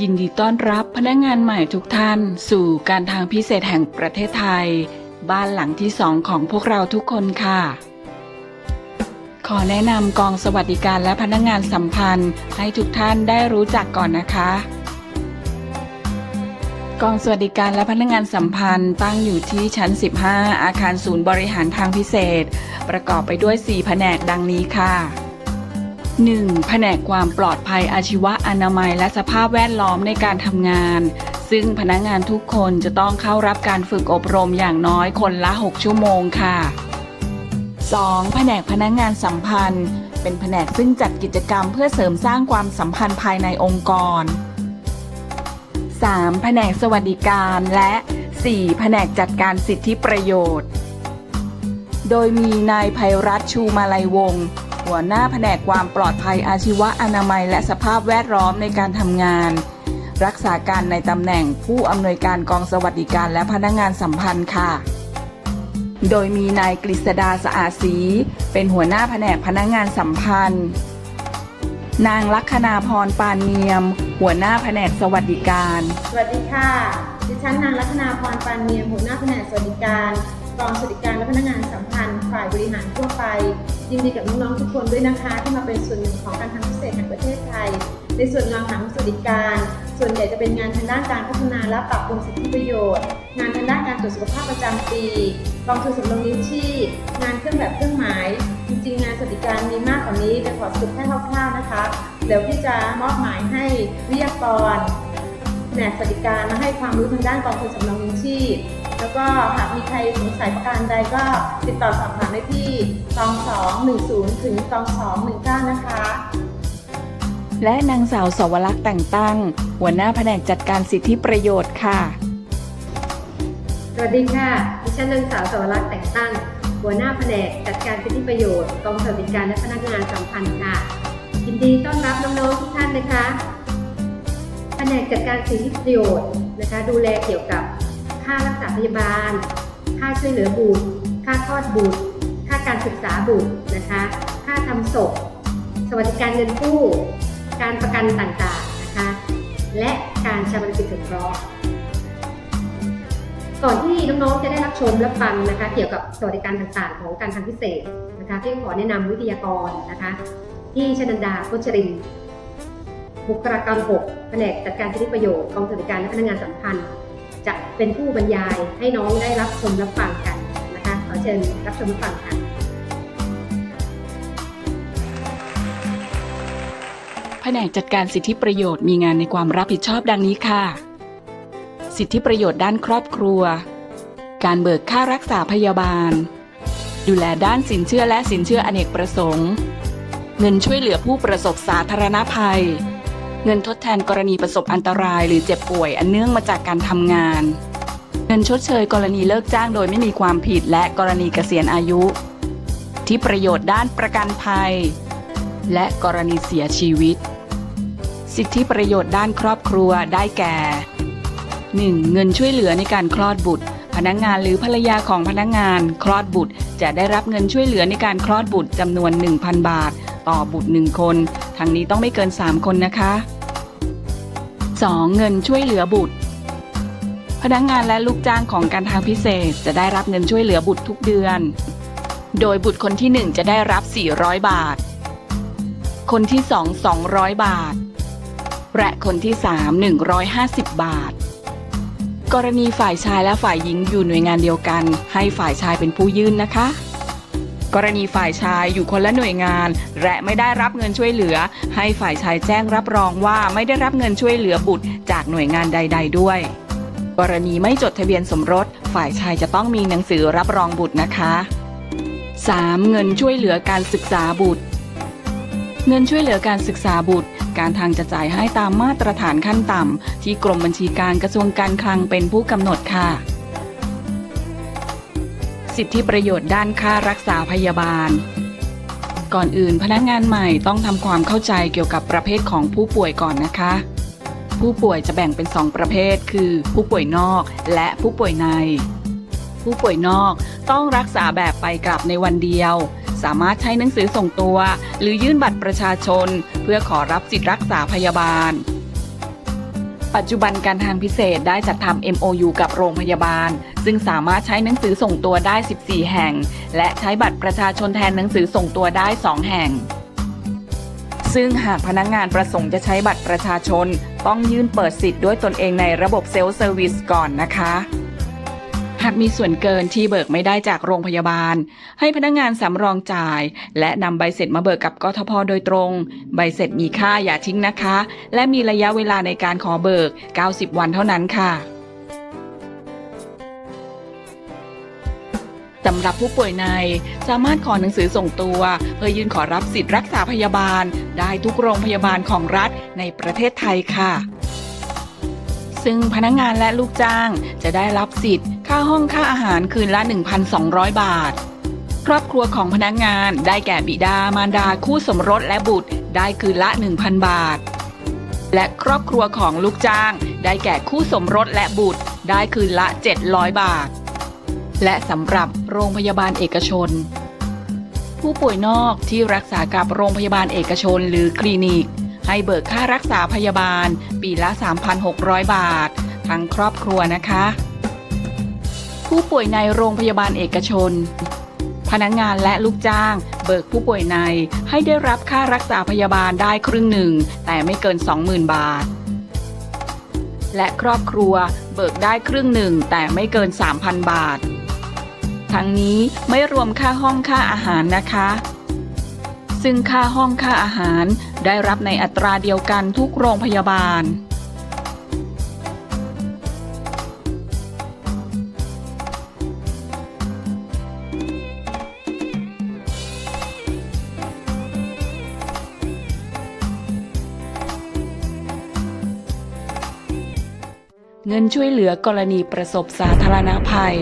ยินดีต้อนรับพนักงานใหม่ทุกท่าน สู่การทางพิเศษแห่งประเทศไทย บ้านหลังที่สองของพวกเราทุกคนค่ะ ขอแนะนำกองสวัสดิการและพนักงานสัมพันธ์ให้ทุกท่านได้รู้จักก่อนนะคะกองสวัสดิการและพนักงานสัมพันธ์ตั้งอยู่ที่ชั้น 15 อาคารศูนย์บริหารทางพิเศษ ประกอบไปด้วย 4 แผนกดังนี้ค่ะ 1. แผนกความปลอดภัยอาชีวะอนามัย และสภาพแวดล้อมในการทำงาน ซึ่งพนักงานทุกคนจะต้องเข้ารับการฝึกอบรมอย่างน้อยคนละ 6 ชั่วโมงค่ะ 2. แผนกพนักงานสัมพันธ์ เป็นแผนกซึ่งจัดกิจกรรมเพื่อเสริมสร้างความสัมพันธ์ภายในองค์กร 3. แผนกสวัสดิการและ 4. แผนกจัดการสิทธิประโยชน์ โดยมีนายภัยรัตชูมาลัยวงศ์ หัวหน้าแผนกความปลอดภัยอาชีวะอนามัย และสภาพแวดล้อมในการทำงาน รักษาการในตำแหน่งผู้อำนวยการกองสวัสดิการและพนักงานสัมพันธ์ค่ะ โดยมีนายกฤษดาสะอาดศรีเป็นหัวหน้าแผนกพนักงานสัมพันธ์ นางลัคนาพรปานเนียม หัวหน้าแผนกสวัสดิการ สวัสดีค่ะ ดิฉันนางรัตนาพรปานเนียมหัวหน้าแผนกสวัสดิการ กองสวัสดิการและพนักงานสัมพันธ์ฝ่ายบริหารทั่วไป ยินดีกับน้องๆทุกคนด้วยนะคะ ที่มาเป็นส่วนหนึ่งของการทำพิเศษแห่งประเทศไทย ในส่วนงานของสวัสดิการ ส่วนใหญ่จะเป็นงานทางด้านการพัฒนาและปรับปรุงสิทธิประโยชน์ งานทางด้านการตรวจสุขภาพประจำปีกองทุนสำรองเลี้ยงชีพงานเครื่องแบบเครื่องหมาย จริงๆ งานสวัสดิการมีมากกว่านี้แต่ขอสรุปแค่คร่าวๆนะคะเดี๋ยวพี่จะมอบหมายให้วิทยากรแผนกสวัสดิการมาให้ความรู้ทางด้านกองทุนสำรองเลี้ยงชีพ แล้วก็หากมีใครสงสัยประการใดก็ติดต่อสอบถามได้ที่ตอง210 ถึงตอง219 นะคะ และนางสาวสวรักษ์แต่งตั้ง หัวหน้าแผนกจัดการสิทธิประโยชน์ค่ะ สวัสดีค่ะ ดิฉันนางสาวสวรักษ์แต่งตั้ง หัวหน้าแผนกจัดการสิทธิประโยชน์กองสวัสดิการและพนักงานสัมพันธ์ค่ะ ยินดีต้อนรับน้องๆทุกท่านนะคะแผนกจัดการสิทธิประโยชน์นะคะ ดูแลเกี่ยวกับ ค่ารักษาพยาบาล ค่าช่วยเหลือบุตร ค่าคลอดบุตร ค่าการศึกษาบุตรนะคะ ค่าทำศพ สวัสดิการเงินกู้ การประกันต่างๆนะคะ และการชำระกิจสงเคราะห์ก่อนที่น้องๆจะได้รับชมและฟังนะคะ เกี่ยวกับสวัสดิการต่างๆ ของการทำพิเศษนะคะพี่ขอแนะนำวิทยากรนะคะ ที่ชนันดาโคชรินบุคลากร6แผนกจัดการสิทธิประโยชน์กองสวัสดิการและพนักงานสัมพันธ์ จะเป็นผู้บรรยายให้น้องได้รับชมรับฟังกันนะคะขอเชิญรับชมรับฟังค่ะแผนกจัดการสิทธิประโยชน์มีงานในความรับผิดชอบดังนี้ค่ะ สิทธิประโยชน์ด้านครอบครัว การเบิกค่ารักษาพยาบาล ดูแลด้านสินเชื่อและสินเชื่ออเนกประสงค์ เงินช่วยเหลือผู้ประสบสาธารณภัย เงินทดแทนกรณีประสบอันตราย หรือเจ็บป่วย อันเนื่องมาจากการทำงาน เงินชดเชยกรณีเลิกจ้างโดยไม่มีความผิดและกรณีเกษียณอายุ ที่ประโยชน์ด้านประกันภัย และกรณีเสียชีวิต สิทธิประโยชน์ด้านครอบครัวได้แก่ 1. เงินช่วยเหลือในการคลอดบุตร พนักงานหรือภรรยาของพนักงานคลอดบุตร จะได้รับเงินช่วยเหลือในการคลอดบุตรจำนวน 1,000 บาท ต่อบุตร1คน ทั้งนี้ต้องไม่เกิน 3 คนนะคะ 2. เงินช่วยเหลือบุตร พนักงานและลูกจ้างของการทางพิเศษจะได้รับเงินช่วยเหลือบุตรทุกเดือน โดยบุตรคนที่ 1 จะได้รับ 400 บาท คนที่ 2 200 บาท และคนที่ 3 150 บาท กรณีฝ่ายชายและฝ่ายหญิงอยู่หน่วยงานเดียวกัน ให้ฝ่ายชายเป็นผู้ยื่นนะคะ กรณีฝ่ายชายอยู่คนละหน่วยงาน และไม่ได้รับเงินช่วยเหลือ ให้ฝ่ายชายแจ้งรับรองว่าไม่ได้รับเงินช่วยเหลือบุตรจากหน่วยงานใด ๆ ด้วย กรณีไม่จดทะเบียนสมรส ฝ่ายชายจะต้องมีหนังสือรับรองบุตรนะคะ 3. เงินช่วยเหลือการศึกษาบุตร เงินช่วยเหลือการศึกษาบุตร การทางจะจ่ายให้ตามมาตรฐานขั้นต่ำที่กรมบัญชีการกระทรวงการคลังเป็นผู้กำหนดค่ะ สิทธิประโยชน์ด้านค่ารักษาพยาบาล ก่อนอื่นพนักงานใหม่ต้องทำความเข้าใจเกี่ยวกับประเภทของผู้ป่วยก่อนนะคะ ผู้ป่วยจะแบ่งเป็น 2 ประเภท คือ ผู้ป่วยนอกและผู้ป่วยใน ผู้ป่วยนอกต้องรักษาแบบไปกลับในวันเดียว สามารถใช้หนังสือส่งตัว หรือยื่นบัตรประชาชน เพื่อขอรับสิทธิรักษาพยาบาลปัจจุบันการทางพิเศษได้จัดทำ MOU กับโรงพยาบาลซึ่งสามารถใช้หนังสือส่งตัวได้ 14 แห่ง และใช้บัตรประชาชนแทนหนังสือส่งตัวได้ 2 แห่ง ซึ่งหากพนักงานประสงค์จะใช้บัตรประชาชน ต้องยื่นเปิดสิทธิ์ด้วยตนเองในระบบเซลฟ์เซอร์วิสก่อนนะคะหากมีส่วนเกินที่เบิกไม่ได้จากโรงพยาบาล ให้พนักงานสำรองจ่าย และนำใบเสร็จมาเบิกกับกทพโดยตรง ใบเสร็จมีค่าอย่าทิ้งนะคะ และมีระยะเวลาในการขอเบิก 90 วันเท่านั้นค่ะ สำหรับผู้ป่วยในสามารถขอหนังสือส่งตัว เพื่อยื่นขอรับสิทธิ์รักษาพยาบาล ได้ทุกโรงพยาบาลของรัฐในประเทศไทยค่ะ ซึ่งพนักงงานและลูกจ้างจะได้รับสิทธิ์ ค่าห้องค่าอาหารคืนละ 1,200 บาท ครอบครัวของพนักงานได้แก่บิดามารดาคู่สมรสและบุตรได้คืนละ 1,000 บาท และครอบครัวของลูกจ้าง ได้แก่คู่สมรสและบุตร ได้คืนละ 700 บาท และสำหรับโรงพยาบาลเอกชน ผู้ป่วยนอกที่รักษากับโรงพยาบาลเอกชนหรือคลินิก ให้เบิกค่ารักษาพยาบาล ปีละ 3,600 บาท ทั้งครอบครัวนะคะ ผู้ป่วยในโรงพยาบาลเอกชน พนักงานและลูกจ้างเบิกผู้ป่วยในให้ได้รับค่ารักษาพยาบาลได้ครึ่งหนึ่ง แต่ไม่เกิน 20,000 บาท และครอบครัวเบิกได้ครึ่งหนึ่งแต่ไม่เกิน 3,000 บาท ทั้งนี้ไม่รวมค่าห้องค่าอาหารนะคะ ซึ่งค่าห้องค่าอาหารได้รับในอัตราเดียวกันทุกโรงพยาบาลเงินช่วยเหลือกรณีประสบสาธารณภัย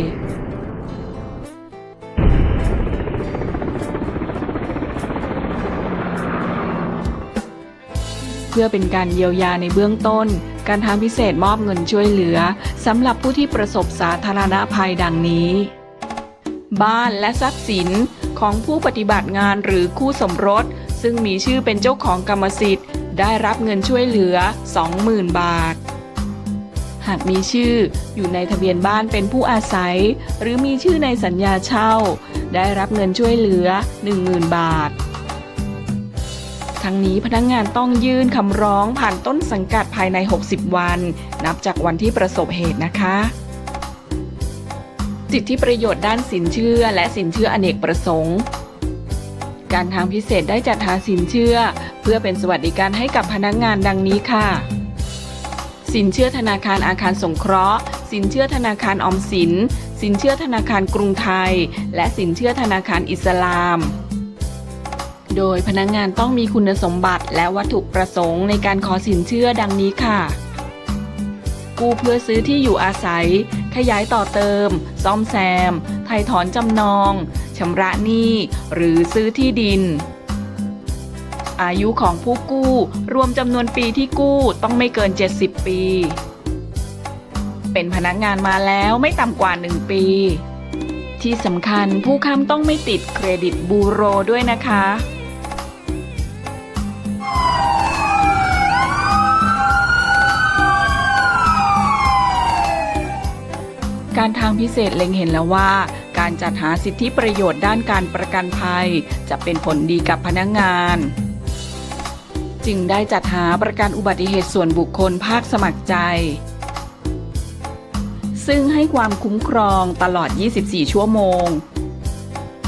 พื่อเป็นการเยียวยาในเบื้องต้น การทางพิเศษมอบเงินช่วยเหลือสำหรับผู้ที่ประสบสาธารณภัยดังนี้ บ้านและทรัพย์สินของผู้ปฏิบัติงานหรือคู่สมรส ซึ่งมีชื่อเป็นเจ้าของกรรมสิทธิ์ ได้รับเงินช่วยเหลือ 20,000 บาท หากมีชื่ออยู่ในทะเบียนบ้านเป็นผู้อาศัย หรือมีชื่อในสัญญาเช่า ได้รับเงินช่วยเหลือ 10,000 บาท ทั้งนี้พนักงงานต้องยื่นคำร้องผ่านต้นสังกัดภายใน 60 วัน นับจากวันที่ประสบเหตุนะคะสิทธิประโยชน์ด้านสินเชื่อและสินเชื่ออเนกประสงค์ การทางพิเศษได้จัดหาสินเชื่อ เพื่อเป็นสวัสดิการให้กับพนักงงานดังนี้ค่ะ สินเชื่อธนาคารอาคารสงเคราะห์ สินเชื่อธนาคารออมสิน สินเชื่อธนาคารกรุงไทย และสินเชื่อธนาคารอิสลาม โดยพนักงงานต้องมีคุณสมบัติและวัตถุประสงค์ในการขอสินเชื่อดังนี้ค่ะ กู้เพื่อซื้อที่อยู่อาศัย ขยายต่อเติม ซ่อมแซม ไถ่ถอนจำนอง ชำระหนี้ หรือซื้อที่ดิน อายุของผู้กู้ รวมจำนวนปีที่กู้ต้องไม่เกิน 70 ปี เป็นพนักงานมาแล้วไม่ต่ำกว่า 1 ปีที่สำคัญผู้ค้ำต้องไม่ติดเครดิตบูโรด้วยนะคะ การทางพิเศษเล็งเห็นแล้วว่า การจัดหาสิทธิประโยชน์ด้านการประกันภัย จะเป็นผลดีกับพนักงาน จึงได้จัดหาประกันอุบัติเหตุส่วนบุคคลภาคสมัครใจ ซึ่งให้ความคุ้มครองตลอด 24 ชั่วโมง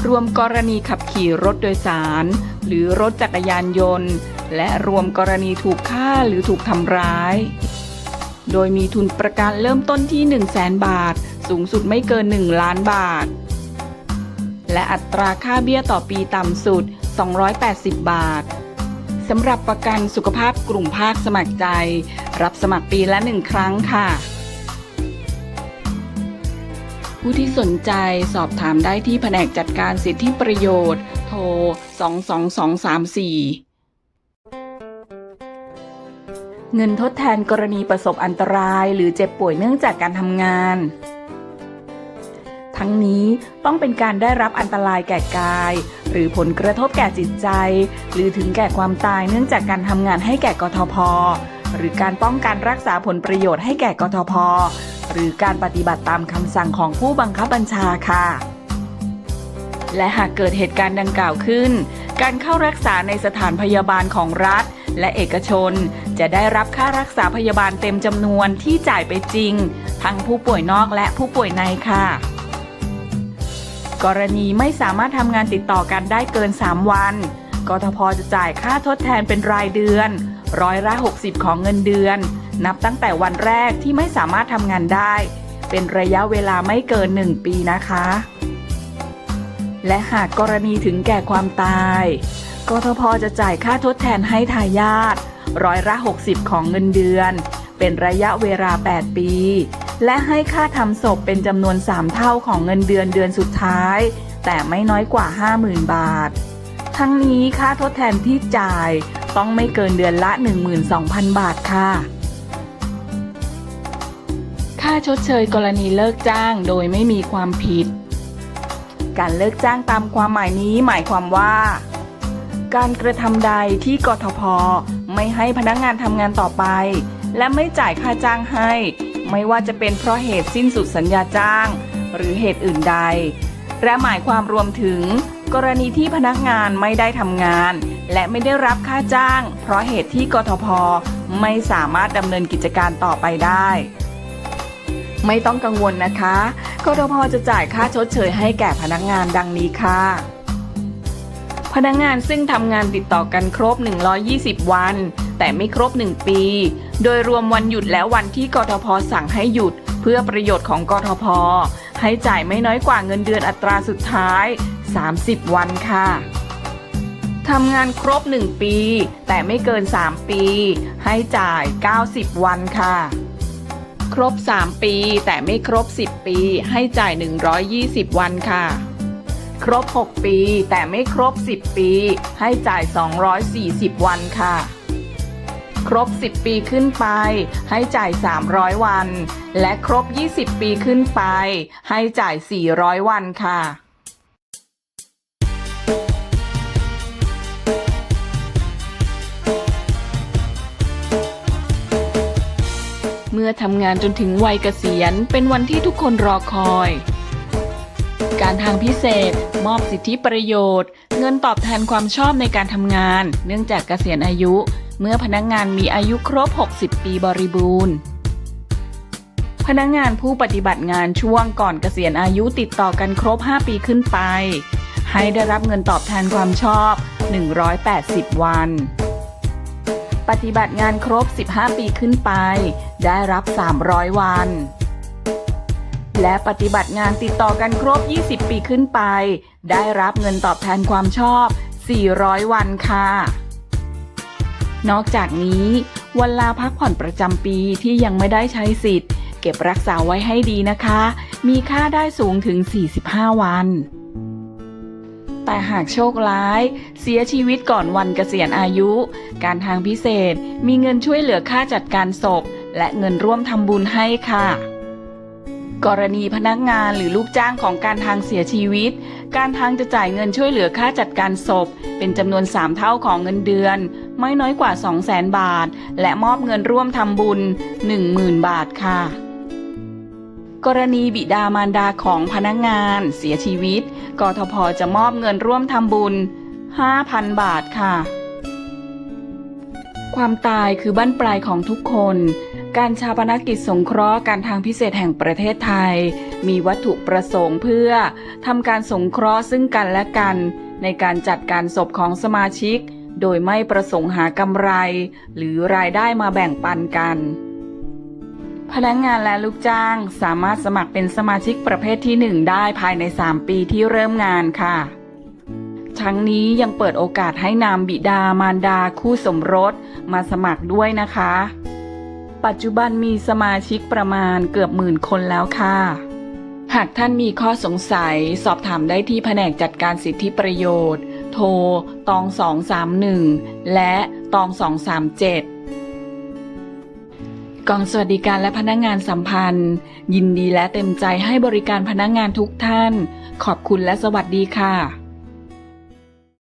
รวมกรณีขับขี่รถโดยสาร หรือรถจักรยานยนต์ และรวมกรณีถูกฆ่าหรือถูกทำร้าย โดยมีทุนประกันเริ่มต้นที่ 1 0 0 0 0แบาท สูงสุดไม่เกิน 1 ล้านบาท และอัตราค่าเบี้ยต่อปีต่ำสุด 280 บาทสำหรับประกันสุขภาพกลุ่มภาคสมัครใจ รับสมัครปีละหนึ่งครั้งค่ะ ผู้ที่สนใจสอบถามได้ที่แผนกจัดการสิทธิประโยชน์ โทร 22234 เงินทดแทนกรณีประสบอันตราย หรือเจ็บป่วยเนื่องจากการทำงาน ทั้งนี้ต้องเป็นการได้รับอันตรายแก่กาย หรือผลกระทบแก่จิตใจ หรือถึงแก่ความตายเนื่องจากการทำงานให้แก่กทพ หรือการป้องกันรักษาผลประโยชน์ให้แก่กทพ หรือการปฏิบัติตามคำสั่งของผู้บังคับบัญชาค่ะ และหากเกิดเหตุการณ์ดังกล่าวขึ้น การเข้ารักษาในสถานพยาบาลของรัฐและเอกชน จะได้รับค่ารักษาพยาบาลเต็มจำนวนที่จ่ายไปจริง ทั้งผู้ป่วยนอกและผู้ป่วยในค่ะ กรณีไม่สามารถทำงานติดต่อกันได้เกิน 3 วันกทพจะจ่ายค่าทดแทนเป็นรายเดือน ร้อยละ 60 ของเงินเดือน นับตั้งแต่วันแรกที่ไม่สามารถทำงานได้ เป็นระยะเวลาไม่เกิน 1 ปีนะคะ และหากกรณีถึงแก่ความตาย กทพจะจ่ายค่าทดแทนให้ทายาท ร้อยละ 60 ของเงินเดือน เป็นระยะเวลา 8 ปี และให้ค่าทำศพเป็นจำนวน 3 เท่าของเงินเดือนเดือนสุดท้าย แต่ไม่น้อยกว่า 50,000 บาท ทั้งนี้ค่าทดแทนที่จ่ายต้องไม่เกินเดือนละ 12,000 บาทค่ะ ค่าชดเชยกรณีเลิกจ้างโดยไม่มีความผิด การเลิกจ้างตามความหมายนี้หมายความว่าการกระทำใดที่กทพ ไม่ให้พนักงานทำงานต่อไป และไม่จ่ายค่าจ้างให้ ไม่ว่าจะเป็นเพราะเหตุสิ้นสุดสัญญาจ้าง หรือเหตุอื่นใด และหมายความรวมถึง กรณีที่พนักงานไม่ได้ทำงาน และไม่ได้รับค่าจ้าง เพราะเหตุที่กทพไม่สามารถดำเนินกิจการต่อไปได้ ไม่ต้องกังวลนะคะกทพจะจ่ายค่าชดเชยให้แก่พนักงานดังนี้ค่ะ พนักงานซึ่งทำงานติดต่อกันครบ 120 วัน แต่ไม่ครบ 1 ปี โดยรวมวันหยุดและวันที่กทพสั่งให้หยุด เพื่อประโยชน์ของกทพให้จ่ายไม่น้อยกว่าเงินเดือนอัตราสุดท้าย 30 วันค่ะทำงานครบ 1 ปี แต่ไม่เกิน 3 ปี ให้จ่าย 90 วันค่ะ ครบ 3 ปี แต่ไม่ครบ 10 ปี ให้จ่าย 120 วันค่ะ ครบ 6 ปี แต่ไม่ครบ 10 ปี ให้จ่าย 240 วันค่ะ ครบ 10 ปีขึ้นไป ให้จ่าย 300 วัน และครบ 20 ปีขึ้นไป ให้จ่าย 400 วันค่ะเมื่อทำงานจนถึงวัยเกษียณ เป็นวันที่ทุกคนรอคอย การทางพิเศษ มอบสิทธิประโยชน์ เงินตอบแทนความชอบในการทำงาน เนื่องจากเกษียณอายุ เมื่อพนักงานมีอายุครบ 60 ปีบริบูรณ์ พนักงานผู้ปฏิบัติงานช่วงก่อนเกษียณอายุติดต่อกันครบ 5 ปีขึ้นไป ให้ได้รับเงินตอบแทนความชอบ 180 วัน ปฏิบัติงานครบ 15 ปีขึ้นไป ได้รับ 300 วัน และปฏิบัติงานติดต่อกันครบ 20 ปีขึ้นไป ได้รับเงินตอบแทนความชอบ 400 วันค่ะ นอกจากนี้วันลาพักผ่อนประจำปีที่ยังไม่ได้ใช้สิทธิ์ เก็บรักษาไว้ให้ดีนะคะ มีค่าได้สูงถึง 45 วัน แต่หากโชคร้าย เสียชีวิตก่อนวันเกษียณอายุ การทางพิเศษมีเงินช่วยเหลือค่าจัดการศพ และเงินร่วมทำบุญให้ค่ะ กรณีพนักงานหรือลูกจ้างของการทางเสียชีวิต การทางจะจ่ายเงินช่วยเหลือค่าจัดการศพ เป็นจำนวน 3 เท่าของเงินเดือน ไม่น้อยกว่า 200,000 บาท และมอบเงินร่วมทำบุญ 10,000 บาทค่ะ กรณีบิดามารดาของพนักงาน เสียชีวิต กทพจะมอบเงินร่วมทำบุญ 5,000 บาทค่ะ ความตายคือบั้นปลายของทุกคน การชาปนกิจสงเคราะห์การทางพิเศษแห่งประเทศไทย มีวัตถุประสงค์เพื่อทำการสงเคราะห์ซึ่งกันและกัน ในการจัดการศพของสมาชิก โดยไม่ประสงค์หากำไร หรือรายได้มาแบ่งปันกัน พนักงานและลูกจ้างสามารถสมัครเป็นสมาชิกประเภทที่ 1 ได้ภายใน 3 ปีที่เริ่มงานค่ะ ทั้งนี้ยังเปิดโอกาสให้นามบิดามารดาคู่สมรสมาสมัครด้วยนะคะ ปัจจุบันมีสมาชิกประมาณเกือบหมื่นคนแล้วค่ะ หากท่านมีข้อสงสัยสอบถามได้ที่แผนกจัดการสิทธิประโยชน์ โทรตอง 231 และตอง 237 กองสวัสดิการและพนักงานสัมพันธ์ ยินดีและเต็มใจให้บริการพนักงานทุกท่าน ขอบคุณและสวัสดีค่ะ